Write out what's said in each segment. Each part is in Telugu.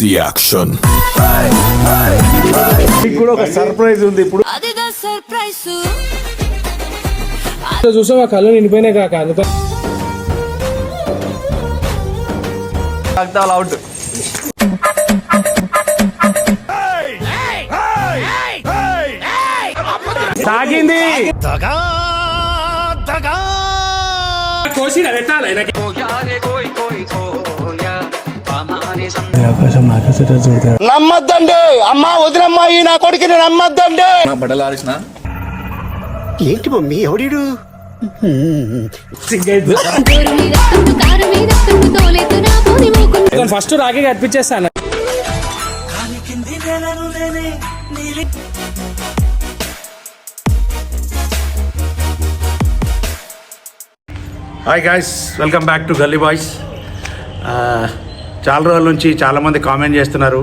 the action. మీకు కూడా ఒక సర్ప్రైజ్ ఉంది ఇప్పుడు. అదిదా సర్ప్రైజ్ చూసావా? కళ్ళు నిండిపోయినాయి కాక అందుకని అవుట్. తాగింది. కోసిన పెట్టాలి. నమ్మద్దండి. అమ్మా వదినమ్మా ఈ నా కొడుకుని నమ్మద్దండి. ఏంటి మమ్మీ ఎవడీడు? ఫస్ట్ రాఖీ కనిపించేస్తాను hi guys welcome back to Galli boys చాలా రోజుల నుంచి చాలామంది కామెంట్ చేస్తున్నారు.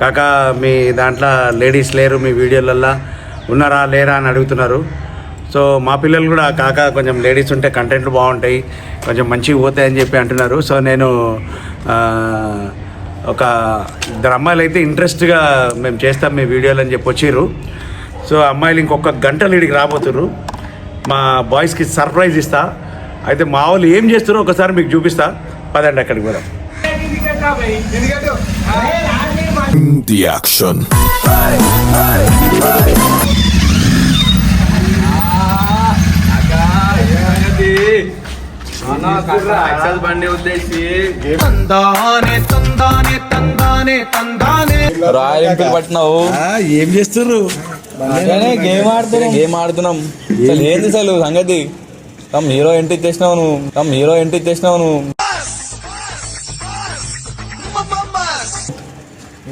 కాక మీ దాంట్లో లేడీస్ లేరు మీ వీడియోలల్లో ఉన్నారా లేరా అని అడుగుతున్నారు. సో మా పిల్లలు కూడా కాక కొంచెం లేడీస్ ఉంటే కంటెంట్లు బాగుంటాయి కొంచెం మంచిగా పోతాయి అని చెప్పి అంటున్నారు. సో నేను ఒక ఇద్దరు అమ్మాయిలు అయితే ఇంట్రెస్ట్గా మేము చేస్తాం మీ వీడియోలు అని చెప్పి వచ్చిర్రు. సో అమ్మాయిలు ఇంకొక గంట లీడికి రాబోతున్నారు మా బాయ్స్కి సర్ప్రైజ్ ఇస్తా. అయితే మా వాళ్ళు ఏం చేస్తారో ఒకసారి మీకు చూపిస్తా. పదండి అక్కడికి కూడా The action. బండి ఉద్దేశి రాయల్ ఎంపీలు పట్టినావు. ఏం చేస్తున్నారు గేమ్ ఆడుతున్నాం. గేమ్ ఆడుతున్నాం. ఏంది అసలు సంగతి? తమ హీరో ఎంట్రీ చేసినావు నువ్వు. తమ్ హీరో ఎంట్రీ చేసినావు నువ్వు.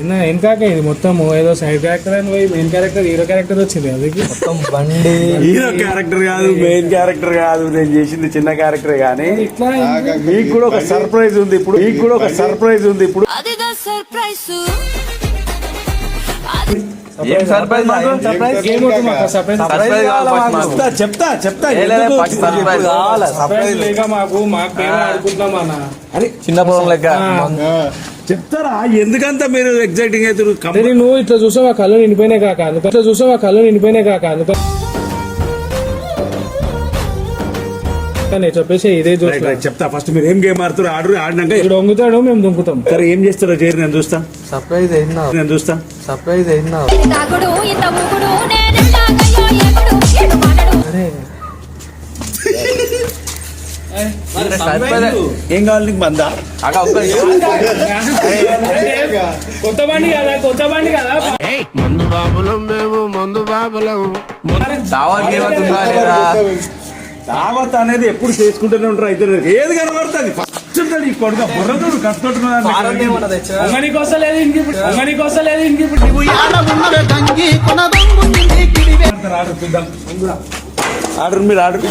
నిన్న ఏం కాక ఇది మొత్తం ఏదో సైడ్ క్యారెక్టర్ అని పోయి మెయిన్ క్యారెక్టర్ హీరో క్యారెక్టర్ వచ్చింది అది మొత్తం బండి. హీరో క్యారెక్టర్ కాదు మెయిన్ క్యారెక్టర్ కాదు నేను చేసింది చిన్న క్యారెక్టర్ కానీ ఇట్లా మీకు కూడా ఒక సర్ప్రైజ్ ఉంది ఇప్పుడు మీకు కూడా ఒక సర్ప్రైజ్ ఉంది ఇప్పుడు. అదిదా సర్ప్రైజ్. చెప్తా చెప్తా. సర్ప్రైజ్ లేక మాకు మాకు గేమ్ ఆడుకుంటాం అన్న? అరే చిన్న పొలం లెక్క. చెప్తారా? ఎందుకంత మీరు ఎగ్జైటింగ్ అవుతారు నువ్వు ఇట్లా చూసావా కళ్ళు నిండిపోయినాయి కాక అందుకని ఇట్లా చూసావా కళ్ళు నిండిపోయినాయి కాక అందుకని. నేను చెప్పేసి ఇదే చూస్తా చెప్తా. ఫస్ట్ మీరు ఏం గేమ్ ఆడుతారు ఆడు ఆడినాక ఇక్కడ వంగుతాడు మేము దుంకుతాం. సరే ఏం చేస్తారో చేరి నేను చూస్తా. సర్ప్రైజ్ అయిందా నేను చూస్తా. సర్ప్రైజ్ అయిందా ఏం కావాలి నీకు మందా? కొత్త బండి కదా కొత్త బండి కదా. దావత్ గేమ్ ఉందా లేదా దావత్ అనేది ఎప్పుడు చేసుకుంటూనే ఉంటారు అయితే ఏది కనబడుతుంది? ఫస్ట్ ఉంటాడు ఈ కొడుకు. బుర్రతోడు ఇప్పుడు. ఆర్డర్ మీరు ఆర్డర్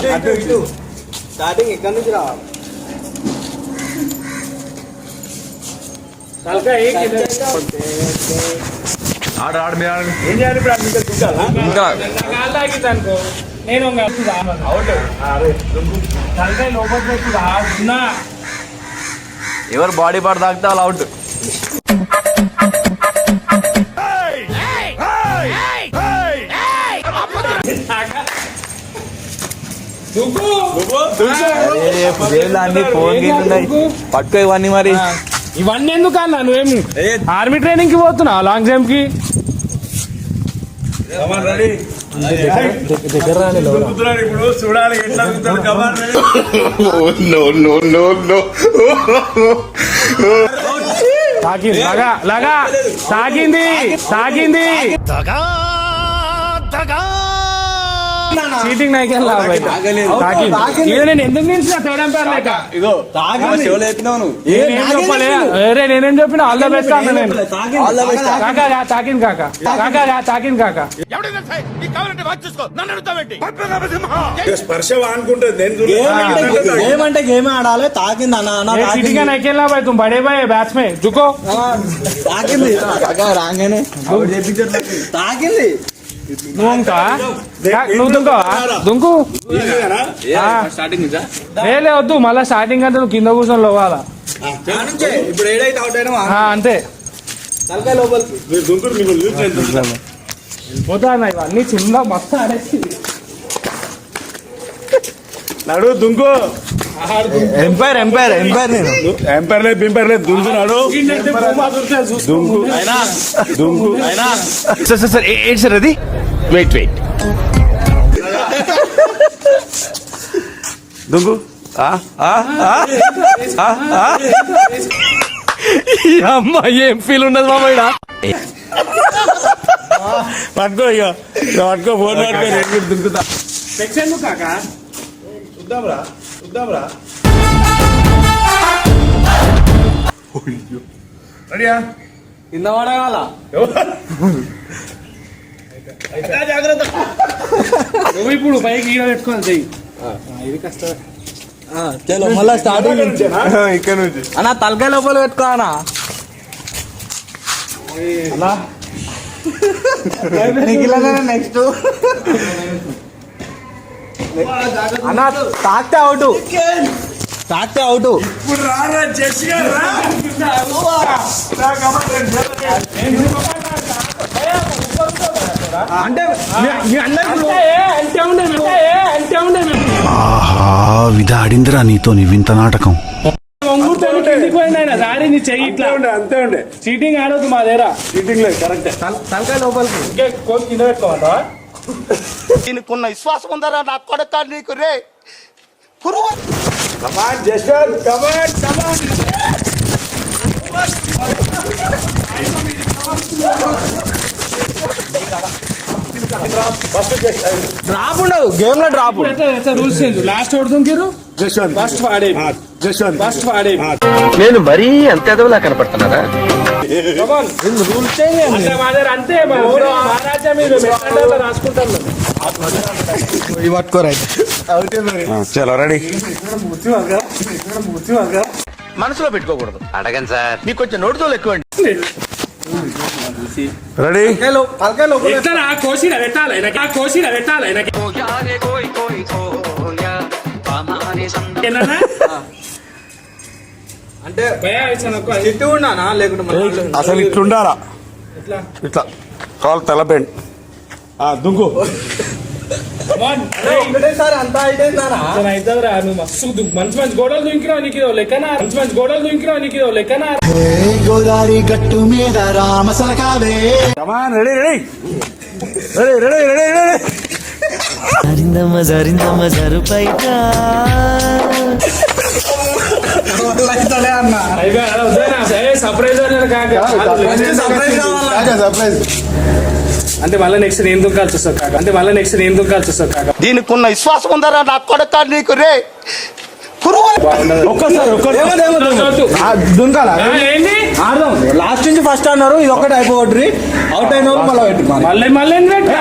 అటు ఇటు తలకాయ ఆడు ఆడు మీరు ఆడు. ఏం చేయాలి ఇప్పుడు అన్ని? ఇంకా కాలు నేను అవుట్ లోపల ఉన్నా ఎవరు బాడీ పార్ట్ తాకితే వాళ్ళు అవుట్ ఫోన్ పట్టుకో ఇవన్నీ మరి. ఇవన్నీ ఎందుకు అన్న నువ్వేమి ఆర్మీ ట్రైనింగ్కి పోతున్నా లాంగ్ జంప్కి ఇప్పుడు. చూడాలి ఎట్లా దుంకుతాడు Come on, ready? తాకింది లగా లగా. తాకింది తాకింది చీటింగ్ నాయకేం నేను నేనేం చెప్పిన? అల్లా బెస్ట్ అన్న నేను. ఏమంటే గేమ్ ఆడాలి. తాకింది అన్న చీటింగ్ అని ఎక్కేలా బాయ్ తుమ్ బడే బాయ్ బ్యాట్స్మెన్ జుకో. తాకింది. తాకింది. నువ్వు ఇంకా నువ్వు దుంకో లేలే వద్దు మళ్ళీ స్టార్టింగ్ అంటే నువ్వు కింద కూర్చొని లోవాలా ఇప్పుడు ఏడైతే అవుట్ అయినా ఆ, అంతే. పోతా అన్న ఇవన్నీ చిన్న మస్తు ఆడేసి నడు దుంకు ఎంపైర్ ఎంపైర్ ఎంపైర్ నేను. ఎంపైర్ లేదు పింపైర్ లేదు దుంకున్నాడు. దుంకు దుంకు సార్ సార్ సార్ ఏంటి సార్ అది? వెయిట్ వెయిట్ దుంకు. ఆ, ఆ, ఆ, ఆ, ఆ. అమ్మ ఏం ఫీల్ ఉన్నది మామయ్య పట్టుకో ఇక పట్టుకో ఫోన్ పట్టుకో. దుంకుతా. సెక్షన్ కాక? చూద్దాంరా. చూద్దాంరా రెడీయా కింద పడగాల నువ్వు ఇప్పుడు పైకి ఈడ పెట్టుకోవాలి చెయ్యి ఇది కష్టం చలో మళ్ళా స్టార్టింగ్ ఇక్కడ నుంచి అన్న తలకాయ లోపల పెట్టుకో అన్న నెక్స్ట్ అన్న తాకితే అవుట్. తాకితే అవుట్. అంటే ఆహా విధాడిందిరా నీతో నీ వింత నాటకం. అంతే ఉండే అంతే ఉండే. చీటింగ్ ఆడొద్దు మా దగ్గర. చీటింగ్ లేదు కరెక్టే తలకాయ లోపలికి. ఇంకే కోసి కింద పెట్టుకోవాలా దీనికున్న విశ్వాసం ఉందరా నా కొడక నీకు రే? డ్రాప్ ఉండదు గేమ్లో డ్రాప్ రూల్స్ చేంజ్ లాస్ట్ ఓడి దుంకిరు జస్వంత్ ఫస్ట్ జస్వంత్ ఫస్ట్ వాడే నేను మరీ అంత ఎదవలా కనపడుతున్నారా రూల్స్ చేంజ్ అంటే మా దగ్గర అంతే మా ఊరు మహారాజా మీరు మెట్టాడలో రాసుకుంటాం మేము. ఇవి పట్టుకోరైతే చలో రెడీ. మనసులో పెట్టుకోకూడదు. అడగండి సార్. మీకు కొంచెం నోటితో ఎక్కువండి. రెడీ? పెట్టాలి? అంటే. ఇటు ఉన్నానా లేకుంటే అసలు ఇట్లుండాలా? ఎట్లా? ఇట్లా. కాల్ తలబెండ్ దుంకు. ఒకటేసారి అంతా నువ్వు మస్తు మంచి మంచి గోడలు దుంకిరావు నీకు ఇదో లెక్కనా మంచి మంచి గోడలు దుంకిరావు నీకు ఇదో లెక్కనా గోదావరి గట్టు మీద రామసలకావే come on ready ready ready ready ready ready జరిందమ్మ జరిందమ్మ అంటే మళ్ళీ నెక్స్ట్ నేను దుంకాల్సి వస్తావు కాక. అంటే మళ్ళీ నెక్స్ట్ నేను దుంకాల్సి వస్తావు కాక. దీనికి ఉన్న విశ్వాసం ఉందరా నా కొడక నీకు రే? ఒక్కసారి. దుంకాల. ఆడదాం. లాస్ట్ నుంచి ఫస్ట్ అన్నారు ఇది ఒకటి అయిపోగొట్రి అవుట్ అయిన వాళ్ళు మళ్ళీ పెట్టుకోవాలి మళ్ళీ మళ్ళీ ఎందుకు పెట్టా?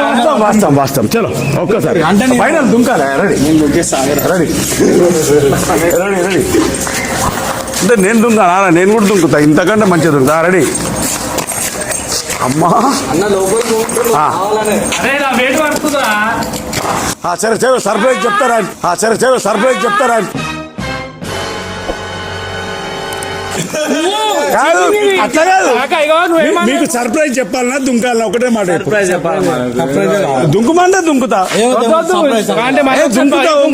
వాస్తాం చలో ఒక్కసారి. అంటే నేను- ఫైనల్ దుంకాలే రెడీ రెడీ రెడీ రెడీ అంటే నేను దుంకానా నేను కూడా దుంకుతా. ఇంతకంటే మంచిగా దుంకుతా. రెడీ అమ్మా. సరే సరే సర్ప్రైజ్ చెప్తారా? ఆ, సరే సరే సర్ప్రైజ్ చెప్తారా? కాదు. అట్లా కాదు. మీకు సర్ప్రైజ్ చెప్పాలన్నా దుంకాలన్నా ఒకటే మాట చెప్పు. సర్ప్రైజ్ చెప్పాలి దుంకుమంటే దుంకుతా. దుంకుతావు?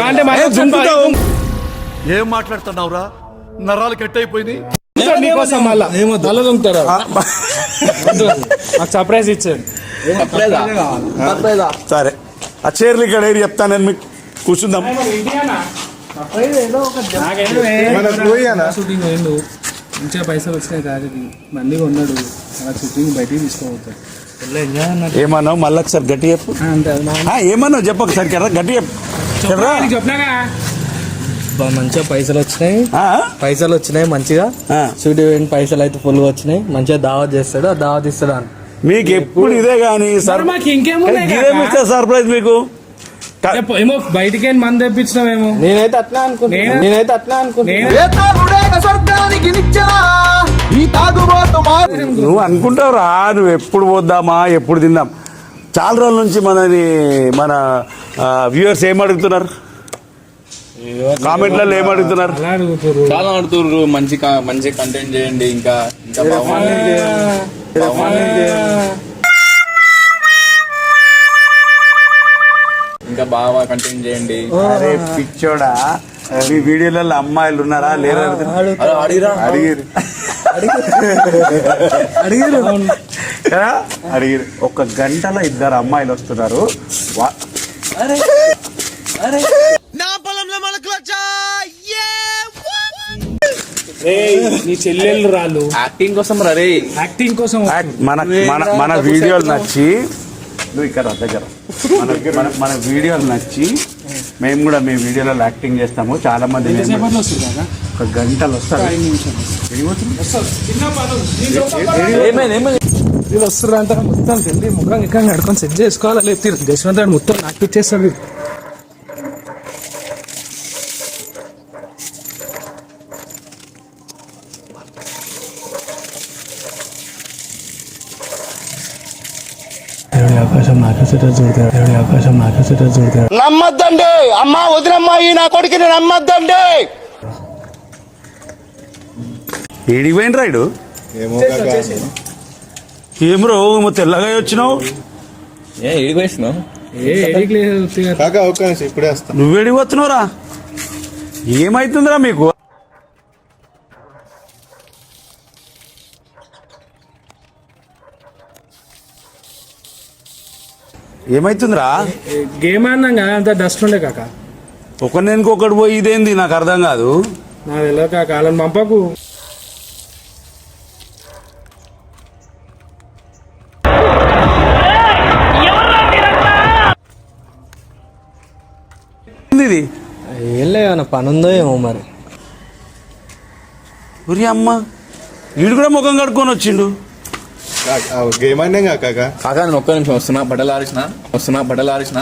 దుంకుతావు? ఏం మాట్లాడుతున్నావురా? నరాలు కట్ అయిపోయింది నీకోసం మళ్ళా. మళ్ళీ సర్ప్రైజ్ ఇచ్చాడు సర్ప్రైజా? సరే. ఆ చీరలు ఇక్కడ ఏరి చెప్తాను నేను మీకు. కూర్చుందాం. మంచిగా పైసలు వచ్చినాయి కాకి మందిగా ఉన్నాడు. అలా షూటింగ్ బయటికి తీసుకోబోతాడు. ఏమన్నావు? మళ్ళీ ఒకసారి గట్టి చెప్పు. ఏమన్నావు? చెప్పు ఒకసారి కదా గట్టి చెప్పు. చెప్పినాగా? మంచిగా పైసలు వచ్చినాయి. ఆ? పైసలు వచ్చినాయి మంచిగా. ఆ. షూట్ ఈవెంట్ పైసలు అయితే ఫుల్గా వచ్చినాయి. మంచిగా దావత్ చేస్తాడు. ఆ దావత్ ఇస్తాడు అని మీకు ఎప్పుడు ఇదే కానీ? ఇదేమిస్తా సర్ప్రైజ్ మీకు? ఏమో బయటికి వెళ్ళి మంది తెప్పించినామేమో నేనైతే అట్లా అనుకున్నా నేను- నేనైతే అట్లా అనుకున్నా నేను స్వర్గానికి ఈ తాగుబోతు నువ్వు అనుకుంటావు రా నువ్వు ఎప్పుడు పోద్దామా ఎప్పుడు తిందాం. చాలా రోజుల నుంచి మనని మన వ్యూవర్స్ ఏం అడుగుతున్నారు? కామెంట్లలో ఏం అడుగుతున్నారు? చాలా ఆడుతుర్రు మంచి మంచి కంటెంట్ చేయండి ఇంకా ఇంకా బాగుంది. ఇంకా బాగా కంటిన్యూ చేయండి. అరే పిచ్చోడా. మీ వీడియోలలో అమ్మాయిలు ఉన్నారా? లేరా? అడిగిరా. అడిగిరు. అడిగారు. ఒక గంటలో ఇద్దరు అమ్మాయిలు వస్తున్నారు. నీ చెల్లెళ్ళు రాళ్ళు. యాక్టింగ్ కోసం రే యాక్టింగ్ కోసం మన మన మన వీడియోలు నచ్చి నువ్వు ఇక్కడ దగ్గర మన మన మన వీడియోలు నచ్చి మేము కూడా మీ వీడియోలలో యాక్టింగ్ చేస్తాము. చాలా మంది ఒక గంటలు వస్తారు. ఏమైంది? ఏమైంది? వీళ్ళు వస్తున్నారు అంటే మొత్తం వెళ్ళి ముఖం ఇక్కడ నడుకొని సెట్ చేసుకోవాలి లేదు తీరు గారు మొత్తం నాకు ఇచ్చేస్తాడు వీడు. దేవుడి చూడతాడు దేవుడి అవకాశం నాకేసేట చూడతాడు నమ్మద్దండి. అమ్మా వదినమ్మా ఈ నా కొడుకుని నమ్మద్దండి. ఏడికి పోయిన రాయుడు ఏం రో తెల్లగా వచ్చినావు? ఏ ఏడికి వేసినావు నువ్వేడికి వస్తున్నావురా ఏమైతుందిరా మీకు? ఏమైతుందిరా? గేమ్ కదా అంత డస్ట్ ఉండే కాక. ఒకరికి ఒకటి పోయి ఇదేంది? నాకు అర్థం కాదు. నాకు తెలియదు కాక వాళ్ళని పంపకు. ఇది ఏం లేదు పని ఉందో ఏమో మరి. ఉరి అమ్మ వీడు కూడా ముఖం కడుక్కొని వచ్చిండు. గేమ్ అయినా కాకా? కాకా నేను ఒక్క నిమిషం వస్తున్నా. బట్టలు ఆరిసిన. వస్తున్నా బట్టలు ఆరిసిన.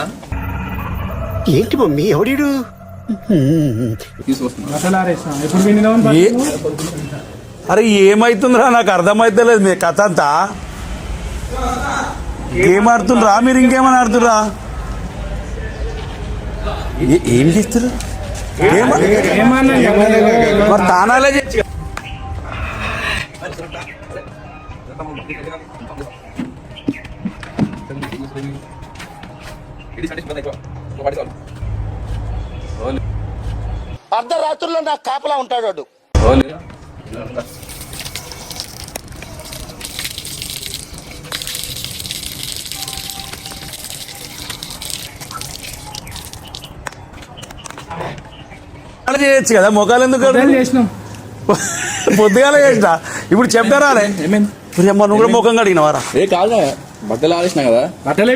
ఏంటి మమ్మీ? ఎవడీడు? అరే ఏమైతుందిరా? నాకు అర్థమైతలేదు. మీ కథ అంతా. ఏం ఆడుతుండ్రా? మీరు ఇంకేమని ఆడుతుర్రా ఏ- చేస్తారు ఏమన్నా మరి తానాలే అర్ధరాత్రుల్లో నాకు కాపలా ఉంటాడు వాడు. చేయొచ్చు కదా మొఖాలు ఎందుకు పొద్దుగాల చేసిన. ఇప్పుడు అమ్మ నువ్వు కూడా ముఖం కడిగినవారా ఏ కాదు బట్టలు ఆరేసిన కదా? బట్టలే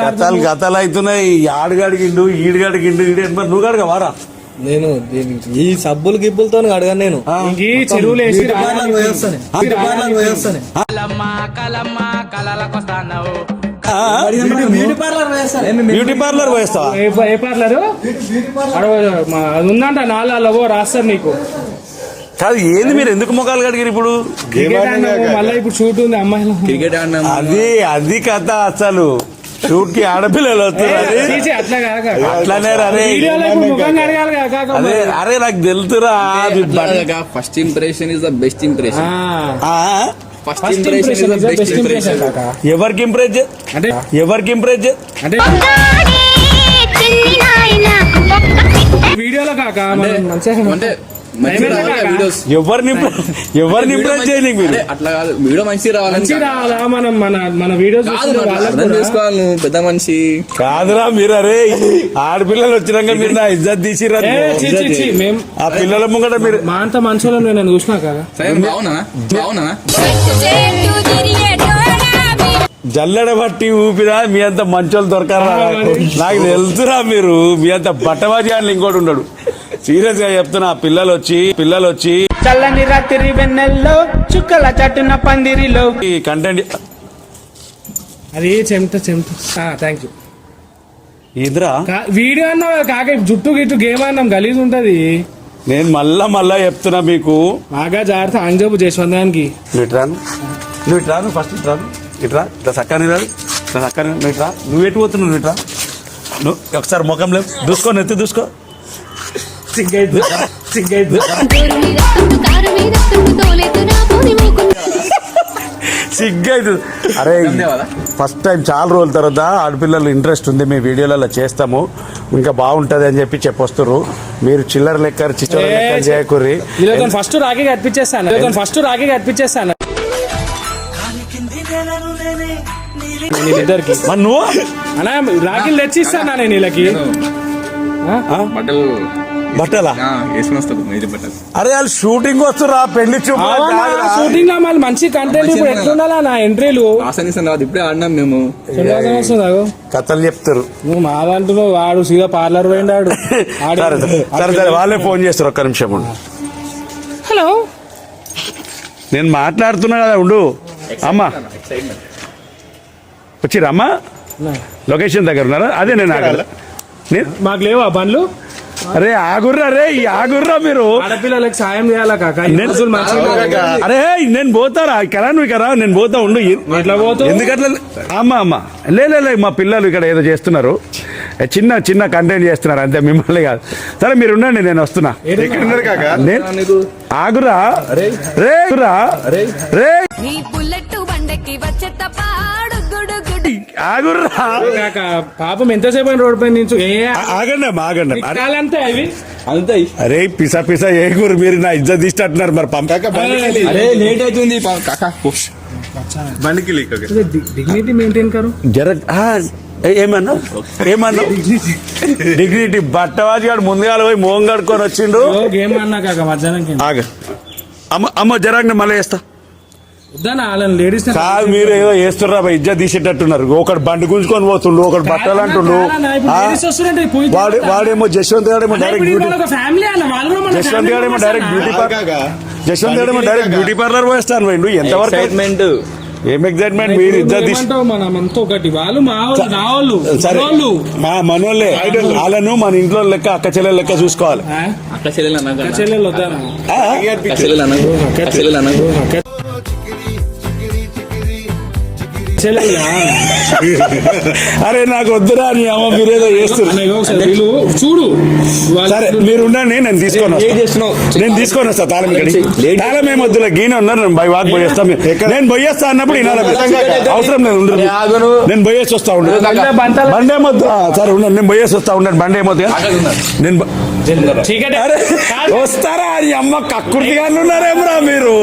కథలు కథలు అవుతున్నాయి. ఆడు గడిగిండు ఈడు గడిగిండు ఈడు మరి నువ్వు గడగ వారా నేను దీనికి ఈ సబ్బులు గిబ్బులతో అడగాను నేను. చెరువులు వేసి బ్యూటీ పార్లర్ పోయేస్తావా ఏ పార్లరు? అది ఉందంట నాలుగు రాస్తారు నీకు. కాదు ఏంది మీరు? ఎందుకు ముఖాలు కడిగారు ఇప్పుడు? మళ్ళీ ఇప్పుడు షూట్ ఉంది అమ్మాయిలు. క్రికెట్ ఆడినాం అది అది కథ అసలు. షూట్కి ఆడపిల్లలు కాక అట్లానే అరే అదే అరే నాకు తెలుతురా first impression is the best impression? First impression is the best impression కాక. ఎవరికి ఇంప్రెస్ అంటే ఎవరికి ఇంప్రెస్ అంటే వీడియోలో కాక అంటే ఎవరిని ఇంప్రెస్ మీరు. అట్లా కాదు. వీడియో మంచి రావాలని రావాలా? మనం మన మన వీడియోస్ చేసుకోవాలి నువ్వు పెద్ద మనిషి. కాదురా మీరు అరే ఆడపిల్లలు వచ్చినాక మీరు నా ఇజ్జత్ తీసిరా ఆ పిల్లల ముంగట మీరు మా అంత మనుషులను నేను చూసినా కదా? జల్లెడ బట్టి ఊపిరా మీ అంత మంచోళ్ళు దొరకరా నాకు. తెలుసురా మీరు మీ అంత బట్టబాజీ అని ఇంకోటి ఉండడు. సీరియస్గా చెప్తున్నా పిల్లలు వచ్చి పిల్లలు వచ్చి చల్లని రాత్రి వెన్నెల్లో చుక్కల చట్టున పందిరిలో. ఈ కంటెంట్ అది చెమట చెమట. థ్యాంక్ యూ ఇదిరా. వీడియో అన్నావు కదా కాక జుట్టు గిట్టు గేమ్ అన్నాం గలీజ్ ఉంటది. నేను మళ్ళా మళ్ళా చెప్తున్నా మీకు. బాగా జాగ్రత్త అంజబు జశ్వంతానికి నువ్వు ఇట్రాను నువ్వు. ఇట్రా నువ్వు ఫస్ట్ ఇట్రాను ఇట్రా ఇట్లా సక్కని రాదు ఇట్లా సక్కని నువ్వు ఇట్రా నువ్వు ఎటు పోతున్నావు నువ్వు ఇట్రా నువ్వు ఒకసారి ముఖం లేవు దూసుకో నెత్తి దూసుకో. సిగ్గైదు అరే ఫస్ట్ టైం చాలా రోజుల తర్వాత ఆడపిల్లలు ఇంట్రెస్ట్ ఉంది మీ వీడియోలలో చేస్తాము. ఇంకా బాగుంటుంది అని చెప్పి చెప్పొస్తారు మీరు చిల్లర లెక్క చిచ్చోర లెక్క చేయకుర్రి. వీళ్ళతో ఫస్ట్ రాఖీ కట్పించేస్తాను వీళ్ళతో ఫస్ట్ రాఖీ కట్పించేస్తాను ఇద్దరికి నువ్వు? అన్నా రాఖీలు తెచ్చిస్తానా నేను వీళ్ళకి. బట్టలు బట్టలా? అరే వాళ్ళు షూటింగ్ వస్తురా పెళ్ళి షూటింగ్లో మళ్ళీ మంచి కంటెంట్ ఇప్పుడు ఎట్లుండాలా నా ఎంట్రీలు ఇప్పుడే ఆడినాం మేము. కథలు చెప్తారు. నువ్వు మాదంటున్నావు వాడు సీదా పార్లర్ పోయిండాడు సరే సరే వాళ్ళే ఫోన్ చేస్తారు ఒక్క నిమిషం. హలో. నేను మాట్లాడుతున్నా కదా ఉండు. అమ్మా. వచ్చిరా అమ్మా? లొకేషన్ దగ్గర ఉన్నారా? అదే నేను ఆగల. నేను మాకు లేవా బండ్లు? అరే ఆగుర్రా రే ఈ ఆగుర్రా మీరు. ఆడపిల్లలకి సాయం చేయాలా కాక? నేను- అరే నేను పోతారా? ఇక్కడ నువ్వు ఇక్కడ నేను పోతా ఉండు? ఎందుకట్లా అమ్మా అమ్మా. లే లే, లే మా పిల్లలు ఇక్కడ ఏదో చేస్తున్నారు. చిన్న చిన్న కంటెంట్ చేస్తున్నారు అంతే మిమ్మల్ని కాదు. సరే మీరు ఉండండి నేను వస్తున్నా. నేను- ఆగురా. రే. ఆగురా. రే. బండకి ఆగుర్రా కాక పాపం ఎంతసేపు అయిన రోడ్ పైన నుంచి ఏ ఆగండి అమ్మా ఆగండి కాలంతే అవి అంతే. అరే పిసా పిసా ఏ కూర మీరు నా ఇజ్జత్ తీసినట్టున్నారు మరి పంపాక అరే లేట్ అవుతుంది కాకా డిగ్నిటీ మెయింటైన్ కరు. జర ఏమన్నా ఏమన్నా డిగ్నిటీ బట్టవాజి గారు ముందుగా పోయి మోహం కడుకొని వచ్చిండు. గేమ్ అన్నా కాక మధ్యాహ్నం ఆగ. అమ్మ అమ్మ జరాగ్ని మళ్ళీ వేస్తా కాదు మీరు ఏదో ఇజ్జత్ తీసేటట్టున్నారు. ఒకడు బండి గుంజుకొని పోతుండు ఒకడు బట్టలు అంటుండు. ఆ? వాడు వాడేమో జశ్వంత్ గాడేమో డైరెక్ట్ బ్యూటీ ఫ్యామిలీ అన్న వాళ్ళు కూడా మన Jashwanth members direct. Beauty parlour Jashwanth గాడేమో direct beauty parlour పోయిస్తాను పోయిండు. ఎంతవరకు ఎక్సైట్మెంట్ ఏం ఎగ్జైట్మెంట్ మీరు ఒకటి. వాళ్ళు మా వాళ్ళు మనోళ్ళే వాళ్ళను మన ఇంట్లో లెక్క అక్క చెల్లెల లెక్క చూసుకోవాలి. అక్క చెల్లెలు అన్నాక చెల్లెలు? అక్క చెల్లెలు అక్క అరే నాకు వద్దురా నీ అమ్మ మీరేదో చేస్తున్నారు వీళ్ళు చూడు. సరే మీరు ఉండండి నేను తీసుకొని నేను తీసుకొని వస్తా తాళం ఇక్కడికి లేట్ తాళం ఏం వద్దులే గీనే ఉన్నారు నేను బై వాక్ పోయేస్తా. నేను పోయేస్తా అన్నప్పుడు అవసరం లేదు నేను పోయేసి వస్తా ఉండు. బండి ఏమొద్దు సరే ఉండండి నేను పోయేసి వస్తా ఉండండి బండి ఏమొద్దు నేను వస్తారా? ఈ అమ్మ కక్కుర్తిగా ఉన్నారేమరా మీరు?